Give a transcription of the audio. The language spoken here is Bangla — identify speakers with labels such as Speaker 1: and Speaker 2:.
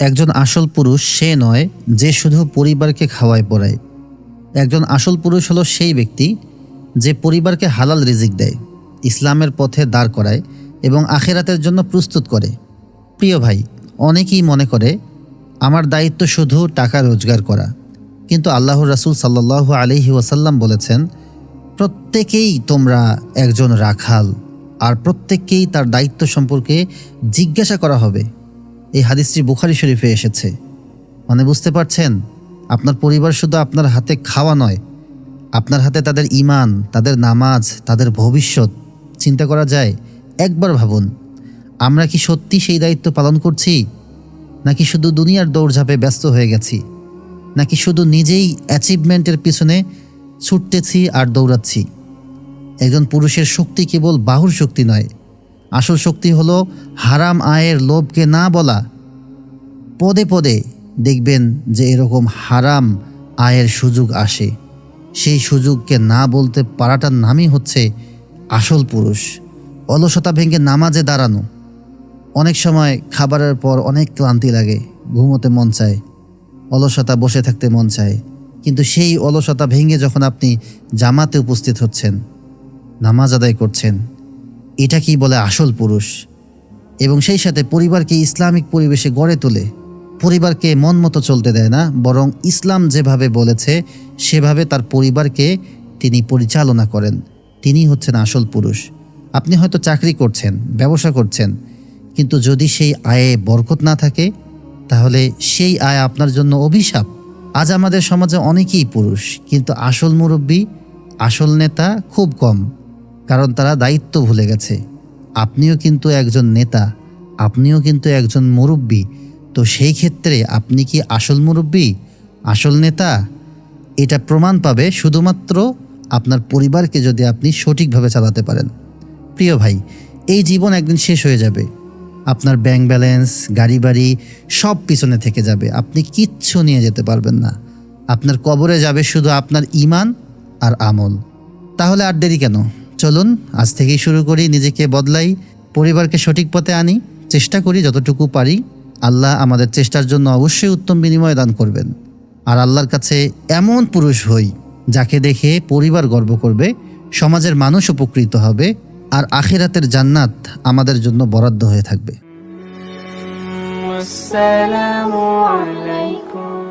Speaker 1: একজন আসল পুরুষ সে নয় যে শুধু পরিবারকে খাওয়ায় পড়ায়। একজন আসল পুরুষ হলো সেই ব্যক্তি যে পরিবারকে হালাল রিজিক দেয়, ইসলামের পথে দাঁড় করায় এবং আখেরাতের জন্য প্রস্তুত করে। প্রিয় ভাই, অনেকেই মনে করে, আমার দায়িত্ব শুধু টাকা রোজগার করা। কিন্তু আল্লাহর রাসূল সাল্লাহ আলহি ওয়াসাল্লাম বলেছেন, প্রত্যেকেই তোমরা একজন রাখাল, আর প্রত্যেককেই তার দায়িত্ব সম্পর্কে জিজ্ঞাসা করা হবে। এই হাদিসটি বুখারি শরীফে এসেছে। মানে বুঝতে পারছেন? আপনার পরিবার শুধু আপনার হাতে খাওয়া নয়, আপনার হাতে তাদের ইমান তাদের নামাজ, তাদের ভবিষ্যৎ, চিন্তা করা যায়? একবার ভাবুন, আমরা কি সত্যি সেই দায়িত্ব পালন করছি? নাকি শুধু দুনিয়ার দৌড়ঝাঁপে ব্যস্ত হয়ে গেছি? নাকি শুধু নিজেই অ্যাচিভমেন্টের পিছনে ছুটতেছি আর দৌড়াচ্ছি? একজন পুরুষের শক্তি কেবল বাহুর শক্তি নয় আসল শক্তি হলো হারাম আয়ের লোভকে না বলা। পদে পদে দেখবেন যে এরকম হারাম আয়ের সুযোগ আসে। সেই সুযোগকে না বলতে পারাটার নামই হচ্ছে আসল পুরুষ। অলসতা ভেঙে নামাজে দাঁড়ানো। অনেক সময় খাবারের পর অনেক ক্লান্তি লাগে, ঘুমোতে মন চায়, অলসতা বসে থাকতে মন চায়। কিন্তু সেই অলসতা ভেঙে যখন আপনি জামাতে উপস্থিত হচ্ছেন, নামাজ আদায় করছেন এটা কি বলে আসল পুরুষ? এবং সেই সাথে পরিবারকে ইসলামিক পরিবেশে গড়ে তোলে। পরিবারকে মন মতো চলতে দেয় না, বরং ইসলাম যেভাবে বলেছে, সেভাবে তার পরিবারকে তিনি পরিচালনা করেন। তিনি হচ্ছেন আসল পুরুষ। আপনি হয়তো চাকরি করছেন, ব্যবসা করছেন, কিন্তু যদি সেই আয়ে বরকত না থাকে, তাহলে সেই আয় আপনার জন্য অভিশাপ। আজ আমাদের সমাজে অনেকেই পুরুষ, কিন্তু আসল মুরব্বী, আসল নেতা খুব কম। কারণ তারা দায়িত্ব ভুলে গেছে। আপনিও কিন্তু একজন নেতা, আপনিও কিন্তু একজন মুরব্বী। তো সেই ক্ষেত্রে আপনি কি আসল মুরব্বী, আসল নেতা? এটা প্রমাণ পাবে শুধুমাত্র আপনার পরিবারকে যদি আপনি সঠিকভাবে চালাতে পারেন। প্রিয় ভাই, এই জীবন একদিন শেষ হয়ে যাবে। আপনার ব্যাংক ব্যালেন্স, গাড়ি বাড়ি সব পিছনে থেকে যাবে। আপনি কিচ্ছু নিয়ে যেতে পারবেন না। আপনার কবরে যাবে শুধু আপনার ইমান আর আমল। তাহলে আর দেরি কেন? চলুন আজ থেকেই শুরু করি নিজেকে বদলাই পরিবারকে সঠিক পথে আনি চেষ্টা করি যতটুকু পারি আল্লাহ আমাদের চেষ্টার জন্য অবশ্যই উত্তম বিনিময় দান করবেন আর আল্লাহর কাছে এমন পুরুষ হই যাকে দেখে পরিবার গর্ব করবে সমাজের মানুষ উপকৃত হবে আর আখিরাতের জান্নাত আমাদের জন্য বরাদ্দ হয়ে থাকবে
Speaker 2: والسلام عليكم